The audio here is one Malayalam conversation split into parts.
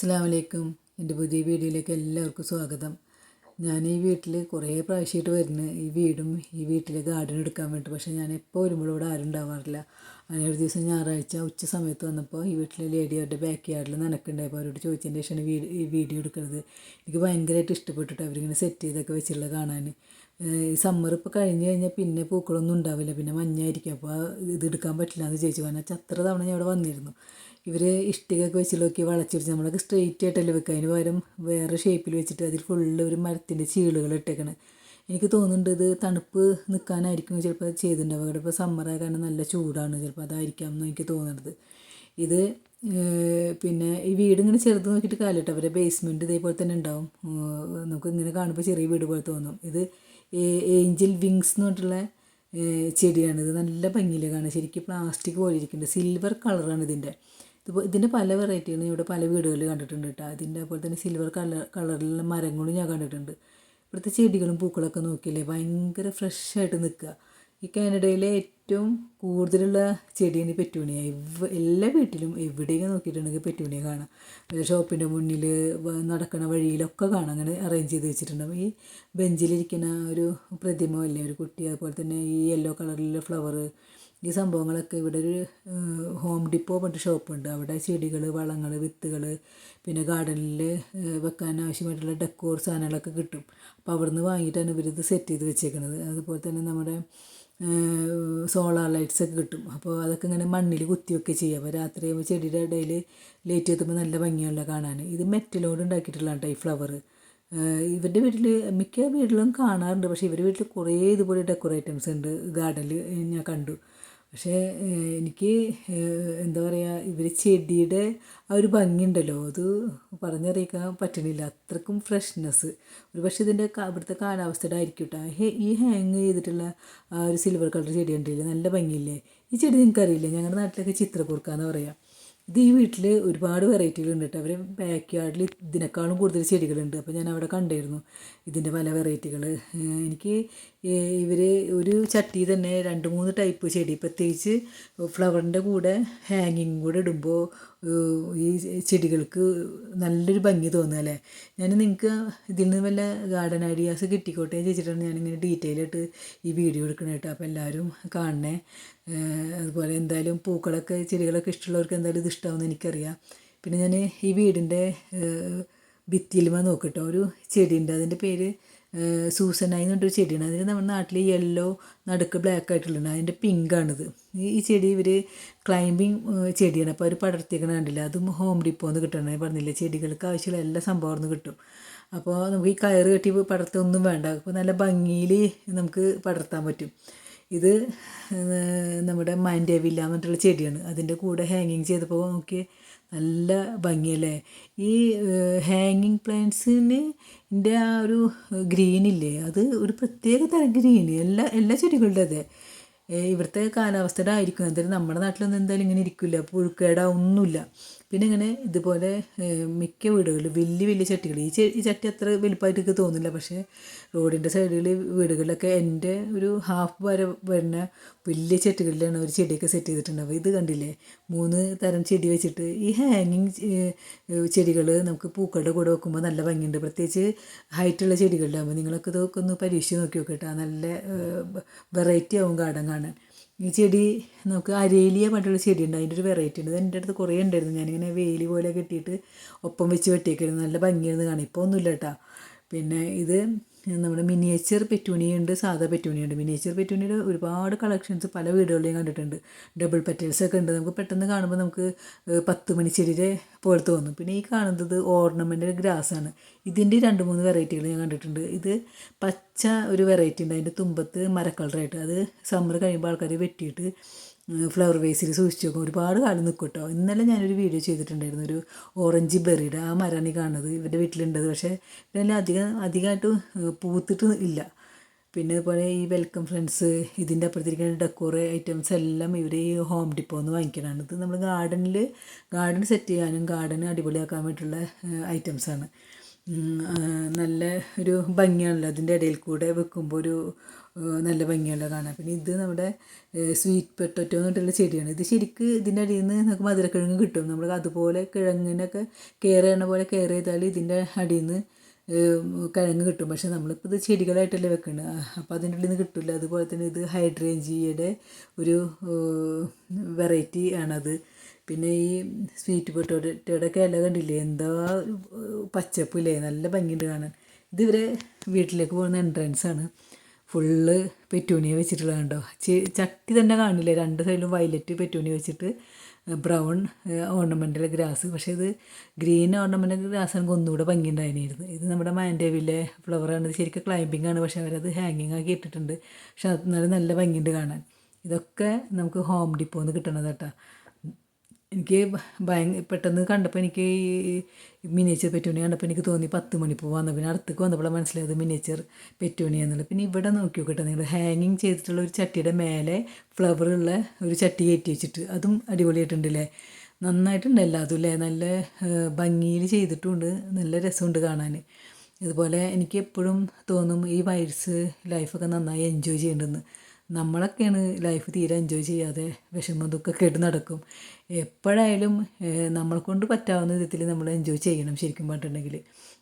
അസ്സാം വലൈക്കും എന്റെ പുതിയ വീഡിയോയിലേക്ക് എല്ലാവർക്കും സ്വാഗതം. ഞാൻ ഈ വീട്ടിൽ കുറേ പ്രാവശ്യമായിട്ട് വരുന്നു. ഈ വീടും ഈ വീട്ടിലെ ഗാർഡൻ എടുക്കാൻ വേണ്ടി പക്ഷേ ഞാൻ എപ്പോൾ വരുമ്പോഴും ഇവിടെ ആരും ഉണ്ടാവാറില്ല. അങ്ങനെ ഒരു ദിവസം ഞായറാഴ്ച ഉച്ച സമയത്ത് വന്നപ്പോൾ ഈ വീട്ടിലെ ലേഡി അവരുടെ ബാക്ക് യാർഡിൽ നനക്കുണ്ടായപ്പോൾ അവരോട് ചോദിച്ചതിന്റെ ശേഷമാണ് ഈ വീഡിയോ എടുക്കുന്നത്. എനിക്ക് ഭയങ്കരമായിട്ട് ഇഷ്ടപ്പെട്ടിട്ട് അവരിങ്ങനെ സെറ്റ് ചെയ്തൊക്കെ വെച്ചിട്ടുള്ളത് കാണാൻ. സമ്മർ ഇപ്പോൾ കഴിഞ്ഞ് കഴിഞ്ഞാൽ പിന്നെ പൂക്കളൊന്നും ഉണ്ടാവില്ല. പിന്നെ മഞ്ഞായിരിക്കും. അപ്പോൾ ഇത് എടുക്കാൻ പറ്റില്ല എന്ന് ചോദിച്ചു കാരണം അത്ര തവണ ഞാൻ ഇവിടെ വന്നിരുന്നു. ഇവർ ഇഷ്ടികയൊക്കെ നോക്കി വളച്ചെടുത്ത് നമ്മളൊക്കെ സ്ട്രെയിറ്റ് ആയിട്ടല്ലേ വെക്കുക. അതിന് പകരം വേറെ ഷേപ്പിൽ വെച്ചിട്ട് അതിൽ ഫുള്ള് ഒരു മരത്തിന്റെ ചീളുകൾ ഇട്ടേക്കണ്. എനിക്ക് തോന്നുന്നുണ്ട് ഇത് തണുപ്പ് നിൽക്കാനായിരിക്കും ചിലപ്പോൾ ചെയ്തിട്ടുണ്ടാവുക. ഇവിടെ ഇപ്പോൾ സമ്മറായ കാരണം നല്ല ചൂടാണ് ചിലപ്പോൾ അതായിരിക്കാം എന്ന് എനിക്ക് തോന്നുന്നത്. ഇത് പിന്നെ ഈ വീട് ഇങ്ങനെ ചെറുത് നോക്കിയിട്ട് കാലിട്ട് അവരുടെ ബേസ്മെന്റ് ഇതേപോലെ തന്നെ ഉണ്ടാവും. നമുക്ക് ഇങ്ങനെ കാണുമ്പോൾ ചെറിയ വീട് പോലെ തോന്നും. ഇത് ഏഞ്ചൽ വിങ്സ് എന്ന് പറഞ്ഞിട്ടുള്ള ചെടിയാണ്. ഇത് നല്ല ഭംഗിയിലേക്കാണ് കാണാം. ശരിക്കും പ്ലാസ്റ്റിക് പോലെ ഇരിക്കുന്നുണ്ട്. സിൽവർ കളറാണ് ഇതിന്റെ ഇതിപ്പോൾ ഇതിന്റെ പല വെറൈറ്റികളും ഇവിടെ പല വീടുകളിൽ കണ്ടിട്ടുണ്ട് കേട്ടോ. അതിന്റെ പോലെ തന്നെ സിൽവർ കളർ കളറിലുള്ള മരങ്ങളും ഞാൻ കണ്ടിട്ടുണ്ട്. ഇവിടുത്തെ ചെടികളും പൂക്കളൊക്കെ നോക്കിയില്ലേ? ഭയങ്കര ഫ്രഷായിട്ട് നിൽക്കുക. ഈ കാനഡയിലെ ഏറ്റവും കൂടുതലുള്ള ചെടിയാണ് പെറ്റൂണിയ. എല്ലാ വീട്ടിലും എവിടെയൊക്കെ നോക്കിയിട്ടുണ്ടെങ്കിൽ പെറ്റൂണിയ കാണാം. അതായത് ഷോപ്പിന്റെ മുന്നിൽ നടക്കുന്ന വഴിയിലൊക്കെ കാണാം. അങ്ങനെ അറേഞ്ച് ചെയ്ത് വെച്ചിട്ടുണ്ടാവും. ഈ ബെഞ്ചിലിരിക്കുന്ന ഒരു പ്രതിമ അല്ലേ? ഒരു കുട്ടി അതുപോലെ തന്നെ ഈ യെല്ലോ കളറിലുള്ള ഫ്ലവർ ഈ സംഭവങ്ങളൊക്കെ ഇവിടെ ഒരു ഹോം ഡിപ്പോ പറഞ്ഞിട്ട് ഷോപ്പുണ്ട് അവിടെ ചെടികൾ വളങ്ങൾ വിത്തുകൾ പിന്നെ ഗാർഡനിൽ വെക്കാൻ ആവശ്യമായിട്ടുള്ള ഡെക്കോർ സാധനങ്ങളൊക്കെ കിട്ടും. അപ്പോൾ അവിടുന്ന് വാങ്ങിയിട്ടാണ് ഇവരിത് സെറ്റ് ചെയ്ത് വെച്ചേക്കുന്നത് അതുപോലെ തന്നെ നമ്മുടെ സോളാർ ലൈറ്റ്സ് ഒക്കെ കിട്ടും. അപ്പോൾ അതൊക്കെ ഇങ്ങനെ മണ്ണിൽ കുത്തിയൊക്കെ ചെയ്യാം. അപ്പോൾ രാത്രി ആകുമ്പോൾ ചെടിയുടെ ഇടയിൽ ലൈറ്റ് എത്തുമ്പോൾ നല്ല ഭംഗിയുള്ള കാണാൻ ഇത് മെറ്റലോട് ഉണ്ടാക്കിയിട്ടുള്ളതാണ് ഈ ഫ്ലവർ ഇവരുടെ വീട്ടിൽ മിക്ക വീട്ടിലും കാണാറുണ്ട്. പക്ഷേ ഇവരുടെ വീട്ടിൽ കുറേ ഇതുപോലെ ഡെക്കോർ ഐറ്റംസ് ഉണ്ട്. ഗാർഡനിൽ ഞാൻ കണ്ടു. പക്ഷേ എനിക്ക് എന്താ പറയുക ഇവർ ചെടിയുടെ ആ ഒരു ഭംഗിയുണ്ടല്ലോ. അത് പറഞ്ഞറിയിക്കാൻ പറ്റണില്ല. അത്രക്കും ഫ്രഷ്നെസ് ഒരു പക്ഷേ ഇതിന്റെ ഇവിടുത്തെ കാലാവസ്ഥയുടെ ആയിരിക്കും കേട്ടോ ഈ ഹാങ് ചെയ്തിട്ടുള്ള ആ ഒരു സിൽവർ കളർ ചെടി ഉണ്ടല്ലേ നല്ല ഭംഗിയില്ലേ? ഈ ചെടി നിങ്ങൾക്കറിയില്ലേ? ഞങ്ങളുടെ നാട്ടിലൊക്കെ ചിത്രക്കുറുക്കാന്ന് പറയാം. ഇത് ഈ വീട്ടിൽ ഒരുപാട് വെറൈറ്റികളുണ്ട് കേട്ടോ അവർ ബാക്ക് യാർഡിൽ ഇതിനേക്കാളും കൂടുതൽ ചെടികളുണ്ട്. അപ്പോൾ ഞാൻ അവിടെ കണ്ടായിരുന്നു ഇതിന്റെ പല വെറൈറ്റികൾ എനിക്ക് ഇവർ ഒരു ചട്ടി തന്നെ രണ്ട് മൂന്ന് ടൈപ്പ് ചെടി. പ്രത്യേകിച്ച് ഫ്ലവറിന്റെ കൂടെ ഹാങ്ങിങ് കൂടെ ഇടുമ്പോൾ ഈ ചെടികൾക്ക് നല്ലൊരു ഭംഗി തോന്നുക അല്ലേ? ഞാൻ നിങ്ങൾക്ക് ഇതിൽ നിന്ന് വല്ല ഗാർഡൻ ഐഡിയാസ് കിട്ടിക്കോട്ടെ ചോദിച്ചിട്ടാണ് ഞാനിങ്ങനെ ഡീറ്റെയിൽ ആയിട്ട് ഈ വീഡിയോ എടുക്കണേ കേട്ടോ. അപ്പോൾ എല്ലാവരും കാണണേ. അതുപോലെ എന്തായാലും പൂക്കളൊക്കെ ചെടികളൊക്കെ ഇഷ്ടമുള്ളവർക്ക് എന്തായാലും ഇത് ഇഷ്ടമാവുമെന്ന് എനിക്കറിയാം. പിന്നെ ഞാൻ ഈ വീടിന്റെ ഭിത്തിയിലുമ നോക്കട്ടോ ഒരു ചെടിയുണ്ട്. അതിന്റെ പേര് സൂസനായി എന്ന് പറഞ്ഞൊരു ചെടിയാണ്. അതിന് നമ്മുടെ നാട്ടിൽ യെല്ലോ നടുക്ക് ബ്ലാക്ക് ആയിട്ടുള്ളത്. അതിന്റെ പിങ്കാണിത് ഈ ചെടി ഇവർ ക്ലൈമ്പിങ് ചെടിയാണ്. അപ്പോൾ അവർ പടർത്തിക്കണ കണ്ടില്ല? അതും ഹോം ഡിപ്പോന്ന് കിട്ടണേ. പറഞ്ഞില്ല ചെടികൾക്ക് ആവശ്യമുള്ള എല്ലാ സംഭവം കിട്ടും. അപ്പോൾ നമുക്ക് ഈ കയറ് കെട്ടി പടർത്തൊന്നും വേണ്ട. അപ്പോൾ നല്ല ഭംഗിയിൽ നമുക്ക് പടർത്താൻ പറ്റും. ഇത് നമ്മുടെ മാൻഡേവില്ല എന്നിട്ടുള്ള ചെടിയാണ്. അതിന്റെ കൂടെ ഹാങ്ങിങ് ചെയ്തപ്പോൾ നോക്കി നല്ല ഭംഗിയല്ലേ? ഈ ഹാങ്ങിങ് പ്ലാന്റ്സിന് എന്റെ ആ ഒരു ഗ്രീനില്ലേ അത് ഒരു പ്രത്യേക തരം ഗ്രീന് എല്ലാ എല്ലാ ചെടികളുടെ അതെ. ഇവിടുത്തെ കാലാവസ്ഥയുടെ ആയിരിക്കും. എന്തായാലും നമ്മുടെ നാട്ടിലൊന്നും എന്തായാലും ഇങ്ങനെ ഇരിക്കില്ല. പുഴുക്കേട ഒന്നുമില്ല. പിന്നെ ഇങ്ങനെ ഇതുപോലെ മിക്ക വീടുകളിലും വലിയ വലിയ ചട്ടികൾ. ഈ ഈ ചട്ടി അത്ര വലുപ്പമായിട്ട് എനിക്ക് തോന്നില്ല പക്ഷേ റോഡിന്റെ സൈഡിൽ വീടുകളിലൊക്കെ എന്റെ ഒരു ഹാഫ് വരെ വരുന്ന വലിയ ചട്ടികളിലാണ് ഒരു ചെടിയൊക്കെ സെറ്റ് ചെയ്തിട്ടുണ്ടാവുക ഇത് കണ്ടില്ലേ? മൂന്ന് തരം ചെടി വെച്ചിട്ട് ഈ ഹാങ്ങിങ് ചെടികൾ നമുക്ക് പൂക്കളുടെ കൂടെ വെക്കുമ്പോൾ നല്ല ഭംഗിയുണ്ട്. പ്രത്യേകിച്ച് ഹൈറ്റുള്ള ചെടികളിലാകുമ്പോൾ നിങ്ങളൊക്കെ ഇതൊക്കെ ഒന്ന് പരീക്ഷിച്ച് നോക്കി നോക്കിയിട്ടാണ് നല്ല വെറൈറ്റി ആവും ഗാർഡൻ കാണാൻ. ഈ ചെടി നമുക്ക് അരേലിയ പറഞ്ഞിട്ടുള്ള ചെടി ഉണ്ട് അതിന്റെ ഒരു വെറൈറ്റി ഉണ്ട്. എന്റെ അടുത്ത് കുറേ ഉണ്ടായിരുന്നു. ഞാനിങ്ങനെ വേലി പോലെ കെട്ടിയിട്ട് ഒപ്പം വെച്ച് വെട്ടിയേക്കായിരുന്നു നല്ല ഭംഗിയായിരുന്നു കാണാം ഇപ്പോൾ ഒന്നുമില്ല കേട്ടോ. പിന്നെ ഇത് നമ്മുടെ മിനിയേച്ചർ പെറ്റൂണിയുണ്ട് സാധാ പെറ്റൂണിയുണ്ട്. മിനിയേച്ചർ പെറ്റൂണിയുടെ ഒരുപാട് കളക്ഷൻസ് പല വീടുകളിലും കണ്ടിട്ടുണ്ട്. ഡബിൾ പെറ്റൽസ് ഒക്കെ ഉണ്ട്. നമുക്ക് പെട്ടെന്ന് കാണുമ്പോൾ നമുക്ക് പത്ത് മണിച്ചെടിയുടെ പോലെ തോന്നും. പിന്നെ ഈ കാണുന്നത് ഗ്രാസ് ഗ്രാസാണ് ഇതിന്റെ രണ്ട് മൂന്ന് വെറൈറ്റികൾ ഞാൻ കണ്ടിട്ടുണ്ട്. ഇത് പച്ച ഒരു വെറൈറ്റി ഉണ്ട്. അതിന്റെ തുമ്പത്ത് മരക്കളറായിട്ട്. അത് സമ്മർ കഴിയുമ്പോൾ ആൾക്കാർ വെട്ടിയിട്ട് ഫ്ലവർ വേസിൽ സൂക്ഷിച്ച് നോക്കും ഒരുപാട് കാലം നിൽക്കും കേട്ടോ ഇന്നലെ ഞാനൊരു വീഡിയോ ചെയ്തിട്ടുണ്ടായിരുന്നു. ഒരു ഓറഞ്ച് ബെറിയുടെ ആ മരമാണ് ഈ കാണുന്നത്. ഇവരുടെ വീട്ടിലുണ്ടത്. പക്ഷേ ഇതിനെല്ലാം അധികം അധികമായിട്ട് പൂത്തിട്ട് ഇല്ല. പിന്നെ അതുപോലെ ഈ വെൽക്കം ഫ്രണ്ട്സ് ഇതിന്റെ അപ്പുറത്തിരിക്കുന്ന ഡെക്കോറ് ഐറ്റംസ് എല്ലാം ഇവർ ഈ ഹോം ഡിപ്പോ എന്ന് വാങ്ങിക്കണതാണ് ഇത് നമ്മൾ ഗാർഡനിൽ ഗാർഡൻ സെറ്റ് ചെയ്യാനും ഗാർഡൻ അടിപൊളിയാക്കാൻ വേണ്ടിയിട്ടുള്ള ഐറ്റംസാണ്. നല്ല ഒരു ഭംഗിയാണല്ലോ അതിന്റെ ഇടയിൽ കൂടെ വെക്കുമ്പോൾ ഒരു നല്ല ഭംഗിയുള്ള കാണാൻ പിന്നെ ഇത് നമ്മുടെ സ്വീറ്റ് പൊട്ടറ്റോ എന്ന് പറഞ്ഞിട്ടുള്ള ചെടിയാണ്. ഇത് ശരിക്ക് ഇതിന്റെ അടിയിൽ നിന്ന് നമുക്ക് മധുരക്കിഴങ്ങ് കിട്ടും. നമ്മൾ അതുപോലെ കിഴങ്ങിനൊക്കെ കെയർ ചെയ്യണ പോലെ കെയർ ചെയ്താൽ ഇതിന്റെ അടിയിൽ നിന്ന് കിഴങ്ങ് കിട്ടും. പക്ഷെ നമ്മളിപ്പോൾ ഇത് ചെടികളായിട്ടല്ലേ വെക്കുന്നത് അപ്പോൾ അതിന്റെ ഉള്ളിൽ നിന്ന് കിട്ടില്ല അതുപോലെ തന്നെ ഇത് ഹൈഡ്രേഞ്ചിയുടെ ഒരു വെറൈറ്റി ആണത്. പിന്നെ ഈ സ്വീറ്റ് പൊട്ടോട്ടോയുടെ ഒക്കെ ഇല കണ്ടില്ലേ? എന്താ പച്ചപ്പില്ലേ നല്ല ഭംഗിയുണ്ട് കാണാൻ. ഇത് ഇവരെ വീട്ടിലേക്ക് പോകുന്ന എൻട്രൻസ് ആണ്. ഫുള്ള് പെറ്റൂണിയ വെച്ചിട്ടുള്ളത് കണ്ടോ? ചട്ടി തന്നെ കാണില്ലേ? രണ്ട് സൈഡിലും വയലറ്റ് പെറ്റൂണിയ വെച്ചിട്ട് ബ്രൗൺ ഓർണമെന്റൽ ഗ്രാസ് പക്ഷേ ഇത് ഗ്രീൻ ഓർണമെന്റൽ ഗ്രാസ് ആണെങ്കിൽ ഒന്നുകൂടെ ഭംഗി ഉണ്ടായിരുന്നു ഇത് നമ്മുടെ മാൻഡേവിലെ ഫ്ലവറാണ് ശരിക്കും ക്ലൈമ്പിംഗ് ആണ്. പക്ഷേ അവരത് ഹാങ്ങിങ് ആക്കി ഇട്ടിട്ടുണ്ട്. പക്ഷെ അത് നല്ല ഭംഗിയുണ്ട് കാണാൻ. ഇതൊക്കെ നമുക്ക് ഹോം ഡിപ്പോന്ന് കിട്ടണത് കേട്ടോ എനിക്ക് ഭയങ്കര പെട്ടെന്ന് കണ്ടപ്പോൾ എനിക്ക് ഈ മിനിയേച്ചർ പെറ്റൂണി കണ്ടപ്പോൾ എനിക്ക് തോന്നി പത്ത് മണിപ്പൂ വന്നു. പിന്നെ അടുത്തേക്ക് വന്നപ്പോൾ മനസ്സിലായത് മിനിയേച്ചർ പെറ്റൂണി എന്നുള്ളത് പിന്നെ ഇവിടെ നോക്കി നോക്കട്ടെ നിങ്ങൾ ഹാങ്ങിങ് ചെയ്തിട്ടുള്ള ഒരു ചട്ടിയുടെ മേലെ ഫ്ലവറുള്ള ഒരു ചട്ടി കയറ്റി വെച്ചിട്ട് അതും അടിപൊളിയായിട്ടുണ്ടല്ലേ നന്നായിട്ടുണ്ട് എല്ലാതും അല്ലേ നല്ല ഭംഗിയിൽ ചെയ്തിട്ടുമുണ്ട് നല്ല രസമുണ്ട് കാണാൻ ഇതുപോലെ എനിക്ക് എപ്പോഴും തോന്നും ഈ വയസ്സ് ലൈഫൊക്കെ നന്നായി എൻജോയ് ചെയ്യേണ്ടതെന്ന് നമ്മളൊക്കെയാണ് ലൈഫ് തീരെ എൻജോയ് ചെയ്യാതെ വിഷമം ദുഃഖമൊക്കെ ആയിട്ട് നടക്കും. എപ്പോഴായാലും നമ്മളെ കൊണ്ട് പറ്റാവുന്ന വിധത്തിൽ നമ്മൾ എൻജോയ് ചെയ്യണം ശരിക്കും പറഞ്ഞിട്ടുണ്ടെങ്കിൽ.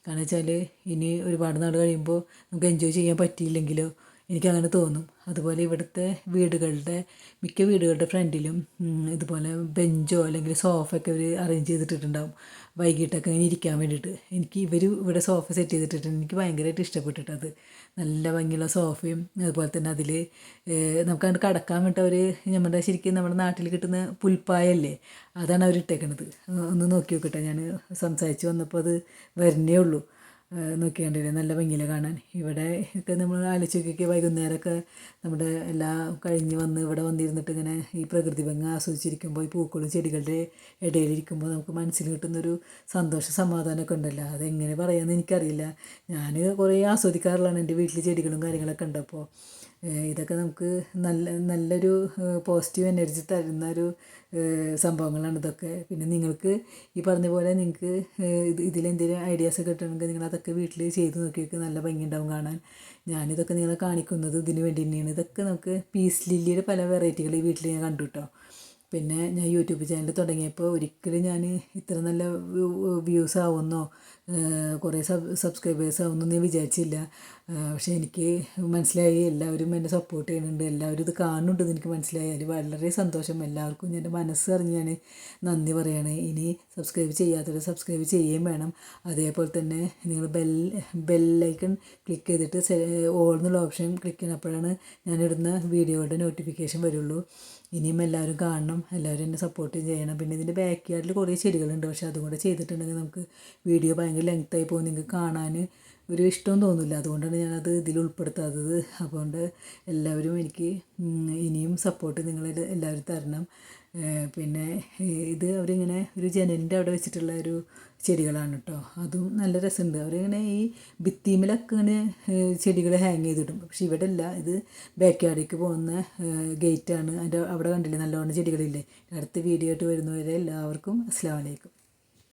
കാരണം വെച്ചാൽ ഇനി ഒരുപാട് നാൾ കഴിയുമ്പോൾ നമുക്ക് എൻജോയ് ചെയ്യാൻ പറ്റിയില്ലെങ്കിലോ എനിക്കങ്ങനെ തോന്നും. അതുപോലെ ഇവിടുത്തെ വീടുകളുടെ മിക്ക വീടുകളുടെ ഫ്രണ്ടിലും ഇതുപോലെ ബെഞ്ചോ അല്ലെങ്കിൽ സോഫ ഒക്കെ അവർ അറേഞ്ച് ചെയ്തിട്ടുണ്ടാവും വൈകിട്ടൊക്കെ ഇങ്ങനെ ഇരിക്കാൻ വേണ്ടിയിട്ട്. എനിക്ക് ഇവർ ഇവിടെ സോഫ സെറ്റ് ചെയ്തിട്ടുണ്ട് എനിക്ക് ഭയങ്കരമായിട്ട് ഇഷ്ടപ്പെട്ടിട്ടത് നല്ല ഭംഗിയുള്ള സോഫയും അതുപോലെ തന്നെ അതിൽ നമുക്ക് അങ്ങോട്ട് കടക്കാൻ വേണ്ടി ഒരു നമ്മുടെ ശരിക്കും നമ്മുടെ നാട്ടിൽ കിട്ടുന്ന പുൽപ്പായല്ലേ അതാണ് അവർ ഇട്ടേക്കണത് ഒന്ന് നോക്കി നോക്കട്ടെ ഞാൻ സംസാരിച്ച് വന്നപ്പോൾ അത് വരുന്നേ ഉള്ളൂ. നോക്കി കണ്ടില്ലേ? നല്ല ഭംഗിയിൽ കാണാൻ. ഇവിടെ ഒക്കെ നമ്മൾ ആലോചിക്കൊക്കെ വൈകുന്നേരമൊക്കെ നമ്മുടെ എല്ലാം കഴിഞ്ഞ് വന്ന് ഇവിടെ വന്നിരുന്നിട്ട് ഇങ്ങനെ ഈ പ്രകൃതി ഭംഗി ആസ്വദിച്ചിരിക്കുമ്പോൾ ഈ പൂക്കളും ചെടികളുടെ ഇടയിലിരിക്കുമ്പോൾ നമുക്ക് മനസ്സിൽ കിട്ടുന്നൊരു സന്തോഷ സമാധാനമൊക്കെ ഉണ്ടല്ലോ. അതെങ്ങനെ പറയാമെന്ന് എനിക്കറിയില്ല. ഞാൻ കുറേ ആസ്വദിക്കാറുള്ളതാണ് എന്റെ വീട്ടിൽ ചെടികളും കാര്യങ്ങളൊക്കെ ഉണ്ടപ്പോൾ ഇതൊക്കെ നമുക്ക് നല്ല നല്ലൊരു പോസിറ്റീവ് എനർജി തരുന്ന ഒരു സംഭവങ്ങളാണ് ഇതൊക്കെ. പിന്നെ നിങ്ങൾക്ക് ഈ പറഞ്ഞ പോലെ നിങ്ങൾക്ക് ഇത് ഇതിലെന്തെങ്കിലും ഐഡിയാസ് കിട്ടണമെങ്കിൽ നിങ്ങൾ അതൊക്കെ വീട്ടിൽ ചെയ്ത് നോക്കിയൊക്കെ നല്ല ഭംഗിയുണ്ടാവും കാണാൻ. ഞാനിതൊക്കെ നിങ്ങളെ കാണിക്കുന്നത് ഇതിന് വേണ്ടി തന്നെയാണ്. ഇതൊക്കെ നമുക്ക് പീസ് ലില്ലിയുടെ പല വെറൈറ്റികൾ ഈ വീട്ടിൽ ഞാൻ കണ്ടു കേട്ടോ പിന്നെ ഞാൻ യൂട്യൂബ് ചാനൽ തുടങ്ങിയപ്പോൾ ഒരിക്കലും ഞാൻ ഇത്ര നല്ല വ്യൂസ് ആവുമെന്നോ കുറേ സബ് സബ്സ്ക്രൈബേഴ്സ് ആവുമെന്നോ ഞാൻ വിചാരിച്ചില്ല. പക്ഷേ എനിക്ക് മനസ്സിലായി എല്ലാവരും എന്നെ സപ്പോർട്ട് ചെയ്യുന്നുണ്ട് എല്ലാവരും ഇത് കാണുന്നുണ്ടെന്ന് എനിക്ക് മനസ്സിലായി. അതിൽ വളരെ സന്തോഷം. എല്ലാവർക്കും എന്റെ മനസ്സറിഞ്ഞ് ഞാൻ നന്ദി പറയാണ്. ഇനി സബ്സ്ക്രൈബ് ചെയ്യാത്തവർ സബ്സ്ക്രൈബ് ചെയ്യുകയും വേണം. അതേപോലെ തന്നെ നിങ്ങൾ ബെൽ ബെല്ലൈക്കൺ ക്ലിക്ക് ചെയ്തിട്ട് ഓൾ എന്നുള്ള ഓപ്ഷൻ ക്ലിക്ക് ചെയ്യണം അപ്പോഴാണ് ഞാനിടുന്ന വീഡിയോയുടെ നോട്ടിഫിക്കേഷൻ വരുള്ളൂ. ഇനിയും എല്ലാവരും കാണണം എല്ലാവരും എന്നെ സപ്പോർട്ട് ചെയ്യണം. പിന്നെ ഇതിന്റെ ബാക്ക് യാർഡിൽ കുറേ ചെടികളുണ്ട്. പക്ഷേ അതും കൂടെ ചെയ്തിട്ടുണ്ടെങ്കിൽ നമുക്ക് വീഡിയോ ഭയങ്കര ലെങ്ത്തായി പോകും. നിങ്ങൾക്ക് കാണാൻ ഒരു ഇഷ്ടവും തോന്നില്ല. അതുകൊണ്ടാണ് ഞാനത് ഇതിൽ ഉൾപ്പെടുത്താത്തത്. അതുകൊണ്ട് എല്ലാവരും എനിക്ക് ഇനിയും സപ്പോർട്ട് നിങ്ങൾ എല്ലാവരും തരണം. പിന്നെ ഇത് അവരിങ്ങനെ ഒരു ജനലിന്റെ അവിടെ വെച്ചിട്ടുള്ള ഒരു ചെടികളാണ് കേട്ടോ അതും നല്ല രസമുണ്ട് അവരിങ്ങനെ ഈ ഭിത്തിയിലൊക്കെ ഇങ്ങനെ ചെടികൾ ഹാങ് ചെയ്തിടും. പക്ഷെ ഇവിടെ അല്ല ഇത് ബാക്ക് യാർഡിലേക്ക് പോകുന്ന ഗേറ്റാണ് അതിന്റെ അവിടെ കണ്ടില്ലേ? നല്ലവണ്ണം ചെടികളില്ലേ? അടുത്ത വീഡിയോ ആയിട്ട് വരുന്നവരെ എല്ലാവർക്കും അസ്സാം വലൈക്കും